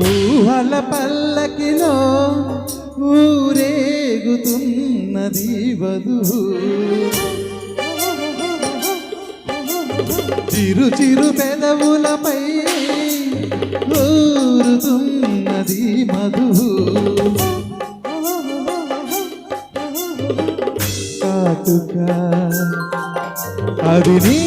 ఊహల పల్లకిలో ఊరేగుతున్నది వధువు చిరు చిరు పెదవులపై ఊరుతున్నది మధు. కాటుక అది నీ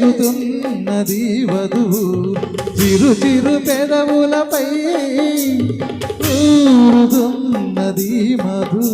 ఊరేగుతున్నది వధువు చిరు చిరు పెదవులపై ఊరుతున్నది మధు.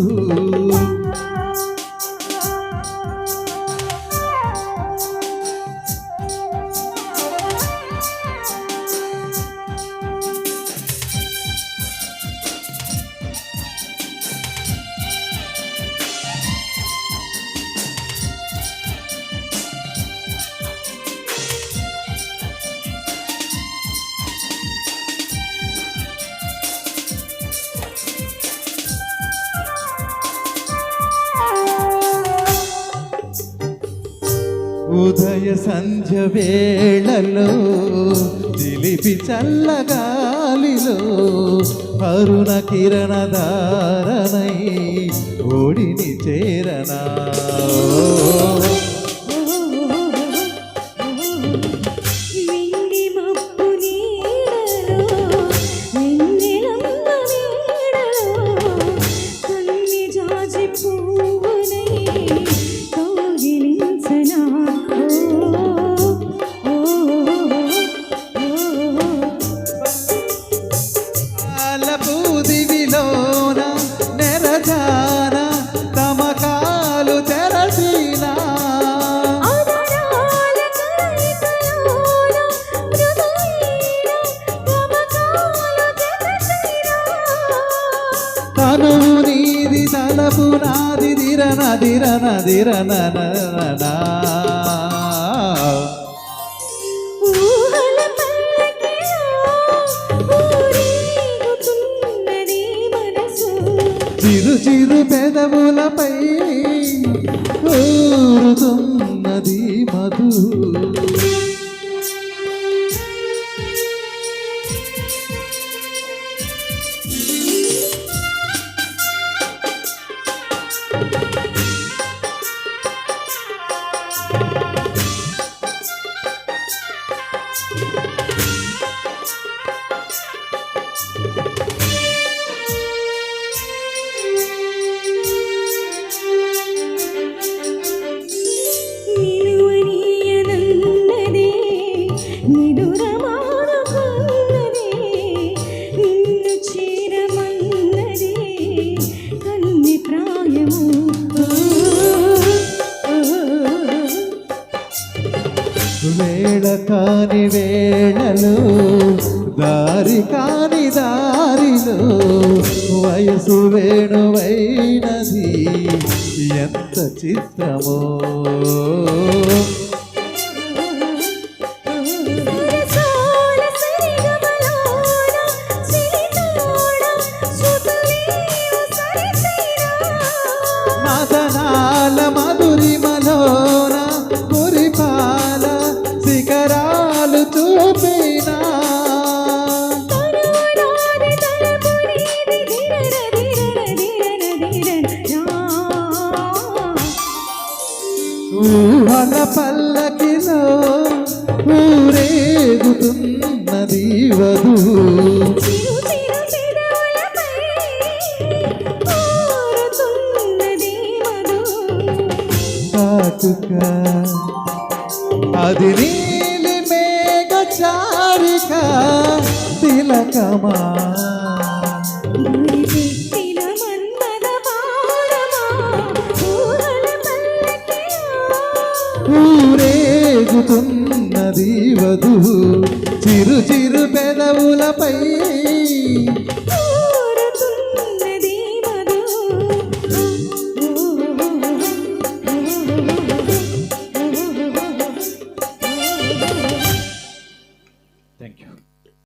ఉదయ సంధ్య వేళలో దిలిపి చల్లగాలిలో అరుణ కిరణ దారనై ఓడిని చేరనా Ooh. పల్లకిలో ఊరేగుతున్నది మనసు. చిరు చిరు పెదవులపై ఊరుతున్నది మధు. అభిప్రాయము. వేళ కాని వేళలు దారి కాని దారిలో వయసు వేణువైనది ఎంత చిత్రమో. మదనాల మధురిమలోన కురిపాల శిఖరాలు చూపినా? ఊహల పల్లకిలో ఊరేగుతున్నది వధు. కాటుక అది నీలి మేఘ చారిక తిలకమా ఊరేగుతున్నది వధు చిరు చిరు పెదవులపై